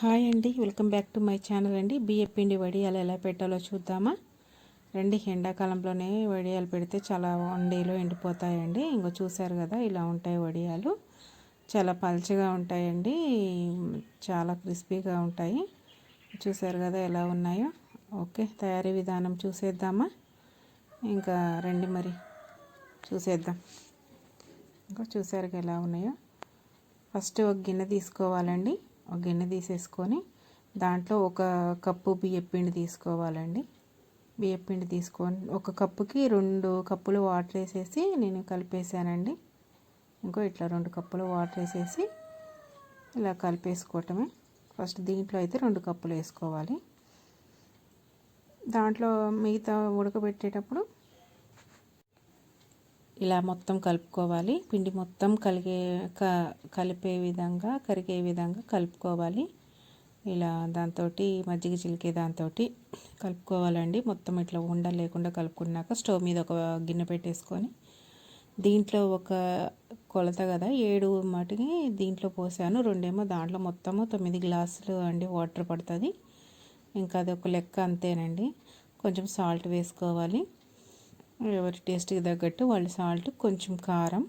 Hi అండి welcome back to my channel అండి. బియ్యం పిండి వడియాలు ఎలా పెట్టాలో చూద్దామా? రండి ఎండాకాలంలోనే వడియాలు పెడితే చాలా వన్ ఎండిపోతాయండి. ఇంకో చూసారు కదా ఇలా ఉంటాయి వడియాలు. చాలా పల్చగా ఉంటాయండి. చాలా క్రిస్పీగా ఉంటాయి. చూసారు కదా ఎలా ఉన్నాయో. ఓకే తయారీ విధానం చూసేద్దామా? ఇంకా రండి మరి చూసేద్దాం. ఇంకా చూసారు ఎలా ఉన్నాయో. ఫస్ట్ ఒక గిన్నె తీసుకోవాలండి. గిన్నె తీసేసుకొని దాంట్లో ఒక కప్పు బియ్యపిండి తీసుకోవాలండి. బియ్యపిండి తీసుకొని ఒక కప్పుకి రెండు కప్పులు వాటర్ వేసేసి నేను కలిపేసానండి ఇంకో ఇట్లా రెండు కప్పులు వాటర్ వేసేసి ఇలా కలిపేసుకోవటమే. ఫస్ట్ దీంట్లో అయితే రెండు కప్పులు వేసుకోవాలి. దాంట్లో మిగతా ఉడకబెట్టేటప్పుడు ఇలా మొత్తం కలుపుకోవాలి. పిండి మొత్తం కలిగే కలిపే విధంగా కరిగే విధంగా కలుపుకోవాలి. ఇలా దాంతో మజ్జిగ చిలికే దాంతో కలుపుకోవాలండి. మొత్తం ఇట్లా ఉండ లేకుండా కలుపుకున్నాక స్టవ్ మీద ఒక గిన్నె పెట్టేసుకొని దీంట్లో ఒక కొలత కదా ఏడు మటుకి దీంట్లో పోసాను. రెండేమో దాంట్లో మొత్తము తొమ్మిది గ్లాసులు అండి వాటర్ పడుతుంది. ఇంకా అది ఒక లెక్క అంతేనండి. కొంచెం సాల్ట్ వేసుకోవాలి. ఎవరి టేస్ట్కి తగ్గట్టు వాళ్ళు సాల్ట్ కొంచెం కారం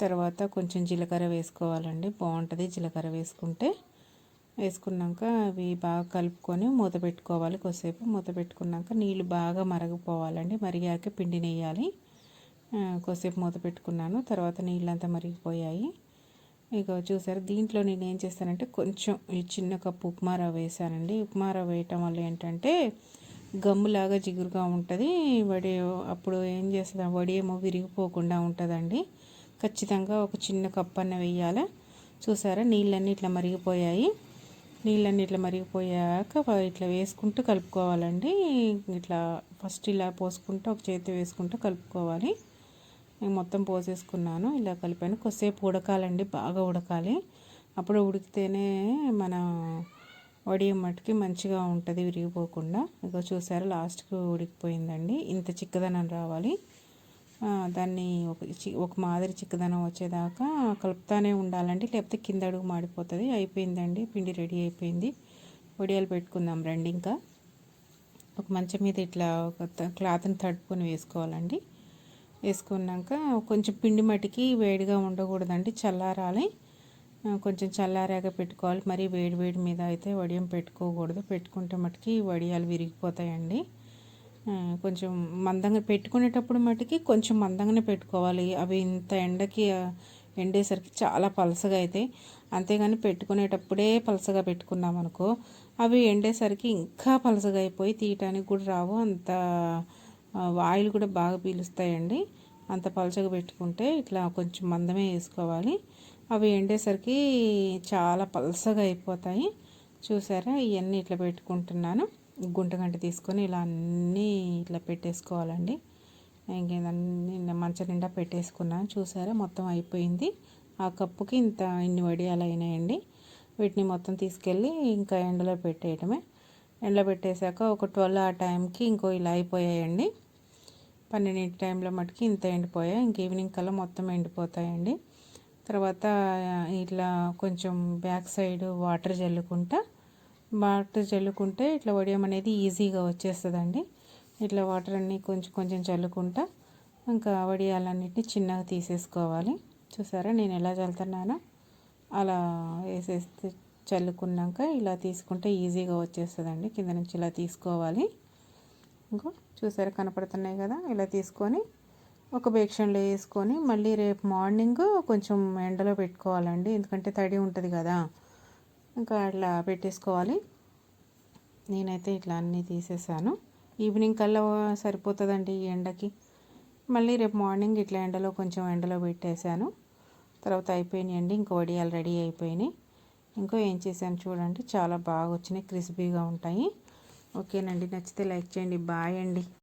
తర్వాత కొంచెం జీలకర్ర వేసుకోవాలండి. బాగుంటుంది జీలకర్ర వేసుకుంటే. వేసుకున్నాక అవి బాగా కలుపుకొని మూత పెట్టుకోవాలి కొద్దిసేపు. మూత పెట్టుకున్నాక నీళ్ళు బాగా మరగిపోవాలండి. మరిగాక పిండి నెయ్యాలి. కొద్దిసేపు మూత పెట్టుకున్నాను. తర్వాత నీళ్ళంతా మరిగిపోయాయి. ఇక చూసారు దీంట్లో నేను ఏం చేస్తానంటే కొంచెం ఈ చిన్న కప్పు ఉప్మా రవ్వ వేసానండి. ఉప్మా రవ్వ వేయటం వల్ల ఏంటంటే గమ్ములాగా జిగురుగా ఉంటుంది. వడి అప్పుడు ఏం చేస్తుంది? వడి ఏమో విరిగిపోకుండా ఉంటుందండి. ఖచ్చితంగా ఒక చిన్న కప్పు అన్న వేయాలి చూసారా? నీళ్ళన్నీ ఇట్లా మరిగిపోయాయి. నీళ్ళన్నీ ఇట్లా మరిగిపోయాక ఇట్లా వేసుకుంటూ కలుపుకోవాలండి. ఇట్లా ఫస్ట్ ఇలా పోసుకుంటూ ఒక చేతి వేసుకుంటూ కలుపుకోవాలి. నేను మొత్తం పోసేసుకున్నాను. ఇలా కలిపాను. కొద్దిసేపు ఉడకాలండి. బాగా ఉడకాలి. అప్పుడు ఉడికితేనే మన వడియం మట్టుకి మంచిగా ఉంటుంది విరిగిపోకుండా. ఇక చూసారు లాస్ట్కి ఉడికిపోయిందండి. ఇంత చిక్కదనం రావాలి. దాన్ని ఒక ఒక మాదిరి చిక్కదనం వచ్చేదాకా కలుపుతానే ఉండాలండి. లేకపోతే కింద అడుగు మాడిపోతుంది. అయిపోయిందండి. పిండి రెడీ అయిపోయింది. వడియాలు పెట్టుకుందాం రండి ఇంకా. ఒక మంచం మీద ఇట్లా ఒక క్లాత్ని తడుపుకొని వేసుకోవాలండి. వేసుకున్నాక కొంచెం పిండి మట్టికి వేడిగా ఉండకూడదండి. చల్లారాలి. కొంచెం చల్లారాక పెట్టుకోవాలి. మరి వేడి వేడి మీద అయితే వడియం పెట్టుకోకూడదు. పెట్టుకుంటే మటుకి వడియాలు విరిగిపోతాయండి. కొంచెం మందంగా పెట్టుకునేటప్పుడు మటుకి కొంచెం మందంగానే పెట్టుకోవాలి. అవి ఇంత ఎండకి ఎండేసరికి చాలా పలసగా అవుతాయి అంతేగాని పెట్టుకునేటప్పుడే పలసగా పెట్టుకున్నాం అనుకో అవి ఎండేసరికి ఇంకా పలసగా అయిపోయి తీయటానికి కూడా రావు. అంత ఆయిల్ కూడా బాగా పీలుస్తాయండి. అంత పలచగా పెట్టుకుంటే ఇట్లా కొంచెం మందమే వేసుకోవాలి. అవి ఎండేసరికి చాలా పలసగా అయిపోతాయి. చూసారా? ఇవన్నీ ఇట్లా పెట్టుకుంటున్నాను. గుంటగంట తీసుకొని ఇలా అన్నీ ఇట్లా పెట్టేసుకోవాలండి. ఇంకేదన్నీ మంచ నిండా పెట్టేసుకున్నాను. చూసారా? మొత్తం అయిపోయింది. ఆ కప్పుకి ఇంత ఇన్ని వడియాలు అయినాయండి వీటిని మొత్తం తీసుకెళ్ళి ఇంకా ఎండలో పెట్టేయటమే. ఎండలో పెట్టేశాక ఒక ట్వెల్వ్ ఆ టైంకి ఇంకో ఇలా అయిపోయాయండి. పన్నెండింటి టైంలో మటుకి ఇంత ఎండిపోయాయి ఇంక ఈవినింగ్ కల్లా మొత్తం ఎండిపోతాయండి. తర్వాత ఇట్లా కొంచెం బ్యాక్ సైడ్ వాటర్ చల్లుకుంటా వాటర్ చల్లుకుంటే ఇట్లా వడియం అనేది ఈజీగా వచ్చేస్తుందండి. ఇట్లా వాటర్ అన్నీ కొంచెం కొంచెం చల్లుకుంటా ఇంకా వడియాలన్నిటిని చిన్నగా తీసేసుకోవాలి. చూసారా? నేను ఎలా చల్లుతున్నానో అలా వేసేస్తే చల్లుకున్నాక ఇలా తీసుకుంటే ఈజీగా వచ్చేస్తుందండి. కింద నుంచి ఇలా తీసుకోవాలి. ఇంకో చూసారా? కనపడుతున్నాయి కదా? ఇలా తీసుకొని ఒక బేక్షన్లో వేసుకొని మళ్ళీ రేపు మార్నింగ్ కొంచెం ఎండలో పెట్టుకోవాలండి. ఎందుకంటే తడి ఉంటుంది కదా. ఇంకా అట్లా పెట్టేసుకోవాలి. నేనైతే ఇట్లా అన్నీ తీసేసాను. ఈవినింగ్ కల్లా సరిపోతుందండి ఈ ఎండకి. మళ్ళీ రేపు మార్నింగ్ ఇట్లా ఎండలో కొంచెం ఎండలో పెట్టేశాను. తర్వాత అయిపోయినాయండి. ఇంకో వడియాలు రెడీ అయిపోయినాయి. ఇంకో ఏం చేశాను చూడండి. చాలా బాగా వచ్చినాయి. క్రిస్పీగా ఉంటాయి. ఓకేనండి. నచ్చితే లైక్ చేయండి. బాయ్ అండి.